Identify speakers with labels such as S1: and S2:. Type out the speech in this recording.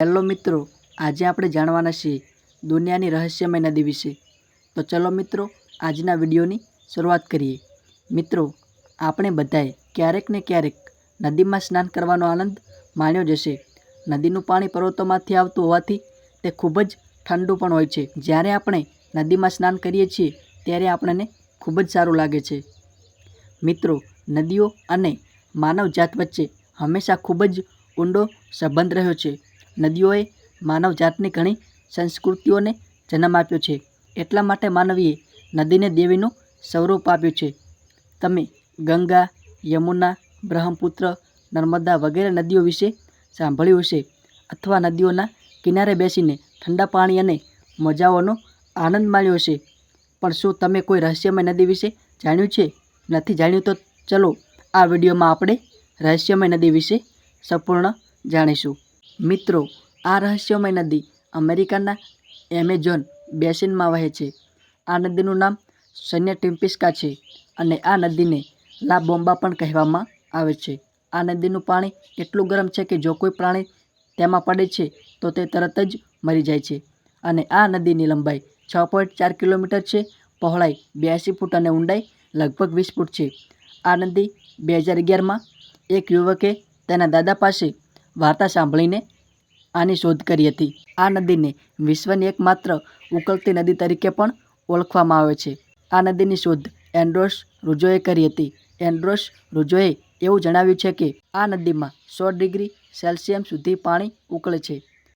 S1: Hello મિત્રો, આજે આપણે જાણવાના છીએ દુનિયાની રહસ્યમય નદી વિશે. તો ચલો મિત્રો, આજના વિડીયોની શરૂઆત કરીએ. મિત્રો, આપણે બધાએ ક્યારેક ને ક્યારેક નદીમાં સ્નાન કરવાનો આનંદ માણ્યો જશે નદીનું પાણી પર્વતોમાંથી આવતું હોવાથી તે ખૂબ જ ઠંડુ પણ હોય છે. જ્યારે આપણે નદીમાં સ્નાન કરીએ છીએ, ત્યારે આપણને ખૂબ જ સારું લાગે છે. મિત્રો, નદીઓ અને માનવ જાત વચ્ચે હંમેશા ખૂબ જ ઊંડો સંબંધ રહ્યો છે. નદીઓએ માનવ જાતની ઘણી સંસ્કૃતિઓને જન્મ આપ્યો છે. એટલા માટે માનવીએ નદીને દેવીનું સ્વરૂપ આપ્યું છે. તમે ગંગા, યમુના, બ્રહ્મપુત્ર, નર્મદા વગેરે નદીઓ વિશે સાંભળ્યું હશે અથવા નદીઓના કિનારે બેસીને ઠંડા પાણી અને મજાઓનો આનંદ માણ્યો હશે. પણ શું તમે કોઈ રહસ્યમય નદી વિશે જાણ્યું છે? નથી જાણ્યું તો ચલો આ વિડીયોમાં આપણે રહસ્યમય નદી વિશે સંપૂર્ણ જાણીશું. મિત્રો, આ રહસ્યમય નદી અમેરિકાના એમેઝોન બેસિનમાં વહે છે. આ નદીનું નામ સૈન્ય ટિમ્પિસ્કા છે અને આ નદીને લા બોમ્બા પણ કહેવામાં આવે છે. આ નદીનું પાણી એટલું ગરમ છે કે જો કોઈ પ્રાણી તેમાં પડે છે, તો તે તરત જ મરી જાય છે અને આ નદીની લંબાઈ છ પોઈન્ટ ચાર કિલોમીટર છે, પહોળાઈ બ્યાસી ફૂટ અને ઊંડાઈ લગભગ વીસ ફૂટ છે. આ નદી બે હજાર અગિયારમાં એક યુવકે તેના દાદા પાસે વાર્તા સાંભળીને આની શોધ કરી હતી. આ નદીને વિશ્વની એકમાત્ર ઉકળતી નદી તરીકે પણ ઓળખવામાં આવે છે. આ નદીની શોધ એન્ડ્રોસ રુજોએ કરી હતી. એન્ડ્રોસ રુજોએ એવું જણાવ્યું છે કે આ નદીમાં સો ડિગ્રી સેલ્સિયમ સુધી પાણી ઉકળે છે.